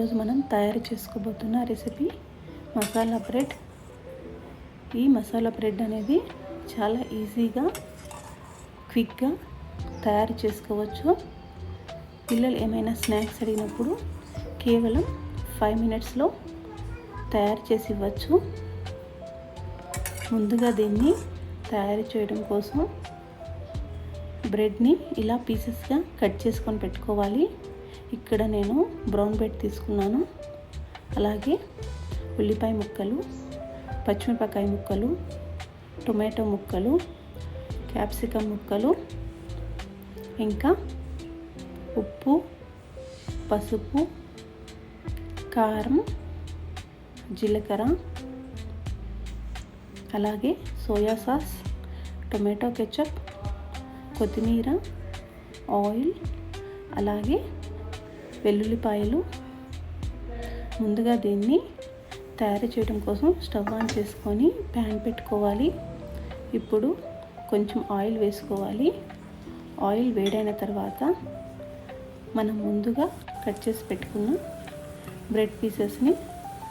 ఈరోజు మనం తయారు చేసుకోబోతున్న రెసిపీ మసాలా బ్రెడ్. ఈ మసాలా బ్రెడ్ అనేది చాలా ఈజీగా క్విక్గా తయారు చేసుకోవచ్చు. పిల్లలు ఏమైనా స్నాక్స్ అడిగినప్పుడు కేవలం ఫైవ్ మినిట్స్లో తయారు చేసి ఇవ్వచ్చు. ముందుగా దీన్ని తయారు చేయడం కోసం బ్రెడ్ని ఇలా పీసెస్గా కట్ చేసుకొని పెట్టుకోవాలి. ఇక్కడ నేను బ్రౌన్ బ్రెడ్ తీసుకున్నాను. అలాగే ఉల్లిపాయ ముక్కలు పచ్చిమిరపకాయ ముక్కలు టొమాటో ముక్కలు క్యాప్సికమ్ ముక్కలు ఇంకా ఉప్పు పసుపు కారం జీలకర్ర అలాగే సోయా సాస్ టొమాటో కెచప్ కొత్తిమీర ఆయిల్ అలాగే వెల్లుల్లిపాయలు ముందుగా దీన్ని తయారు చేయడం కోసం స్టవ్ ఆన్ చేసుకొని ప్యాన్ పెట్టుకోవాలి. ఇప్పుడు కొంచెం ఆయిల్ వేసుకోవాలి. ఆయిల్ వేడైన తర్వాత మనం ముందుగా కట్ చేసి పెట్టుకున్న బ్రెడ్ పీసెస్ని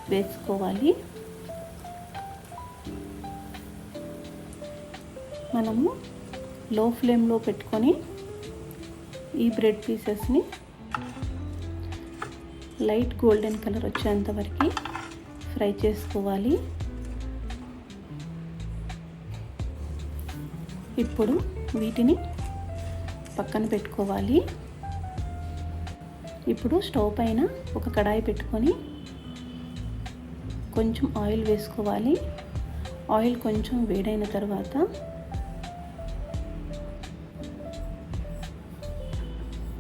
వేసుకోవాలి. మనము లో ఫ్లేమ్లో పెట్టుకొని ఈ బ్రెడ్ పీసెస్ని లైట్ గోల్డెన్ కలర్ వచ్చేంత వరకు ఫ్రై చేసుకోవాలి. ఇప్పుడు వీటిని పక్కన పెట్టుకోవాలి. ఇప్పుడు స్టవ్ పైన ఒక కడాయి పెట్టుకొని కొంచెం ఆయిల్ వేసుకోవాలి. ఆయిల్ కొంచెం వేడైన తర్వాత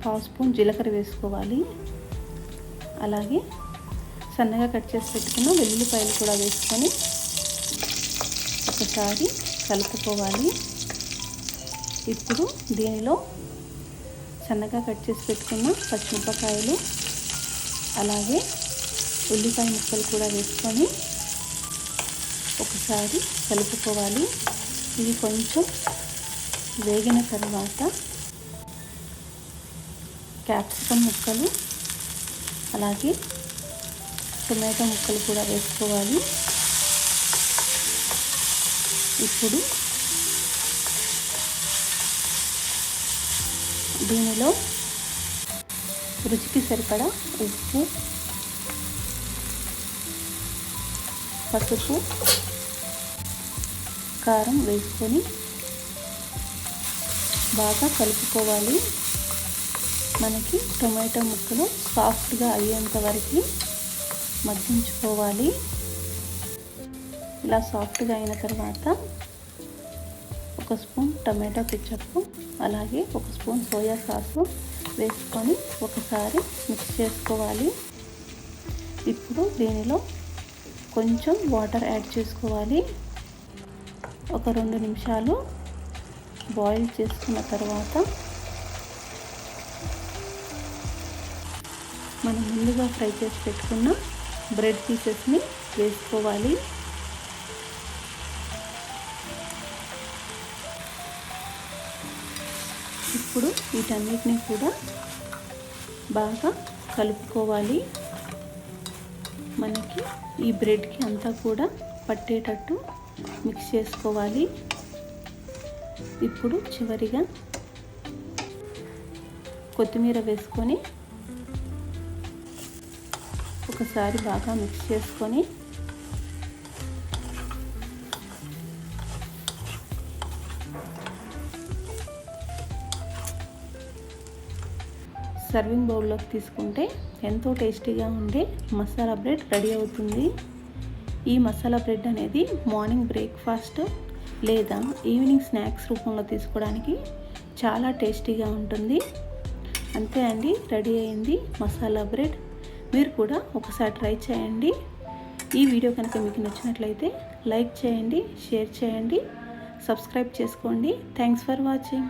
పావు స్పూన్ జీలకర్ర వేసుకోవాలి. అలాగే సన్నగా కట్ చేసి పెట్టుకున్న వెల్లుల్లిపాయలు కూడా వేసుకొని ఒకసారి కలుపుకోవాలి. ఇప్పుడు దీనిలో సన్నగా కట్ చేసి పెట్టుకున్న పచ్చిమిరపకాయలు అలాగే ఉల్లిపాయ ముక్కలు కూడా వేసుకొని ఒకసారి కలుపుకోవాలి. ఇవి కొంచెం వేగిన తర్వాత క్యాప్సికమ్ ముక్కలు అలాగే టొమాటో ముక్కలు కూడా వేసుకోవాలి. ఇప్పుడు దీనిలో రుచికి సరిపడా ఉప్పు పసుపు కారం వేసుకొని బాగా కలుపుకోవాలి. మనకి టొమాటో ముక్కలు సాఫ్ట్గా అయ్యేంత వరకు మగ్గించుకోవాలి. ఇలా సాఫ్ట్గా అయిన తర్వాత ఒక స్పూన్ టమాటో కెచప్ అలాగే ఒక స్పూన్ సోయా సాసు వేసుకొని ఒకసారి మిక్స్ చేసుకోవాలి. ఇప్పుడు దీనిలో కొంచెం వాటర్ యాడ్ చేసుకోవాలి. ఒక రెండు నిమిషాలు బాయిల్ చేసుకున్న తర్వాత మనం ముందుగా ఫ్రై చేసి పెట్టుకున్న బ్రెడ్ పీసెస్ని వేసుకోవాలి. ఇప్పుడు వీటన్నిటిని కూడా బాగా కలుపుకోవాలి. మనకి ఈ బ్రెడ్కి అంతా కూడా పట్టేటట్టు మిక్స్ చేసుకోవాలి. ఇప్పుడు చివరిగా కొత్తిమీర వేసుకొని ఒకసారి బాగా మిక్స్ చేసుకొని సర్వింగ్ బౌల్లోకి తీసుకుంటే ఎంతో టేస్టీగా ఉండే మసాలా బ్రెడ్ రెడీ అవుతుంది. ఈ మసాలా బ్రెడ్ అనేది మార్నింగ్ బ్రేక్ఫాస్ట్ లేదా ఈవినింగ్ స్నాక్స్ రూపంలో తీసుకోవడానికి చాలా టేస్టీగా ఉంటుంది. అంతే అండి రెడీ అయింది మసాలా బ్రెడ్. మీరు కూడా ఒకసారి ట్రై చేయండి. ఈ వీడియో కనుక మీకు నచ్చినట్లయితే లైక్ చేయండి షేర్ చేయండి సబ్స్క్రైబ్ చేసుకోండి. Thanks for watching.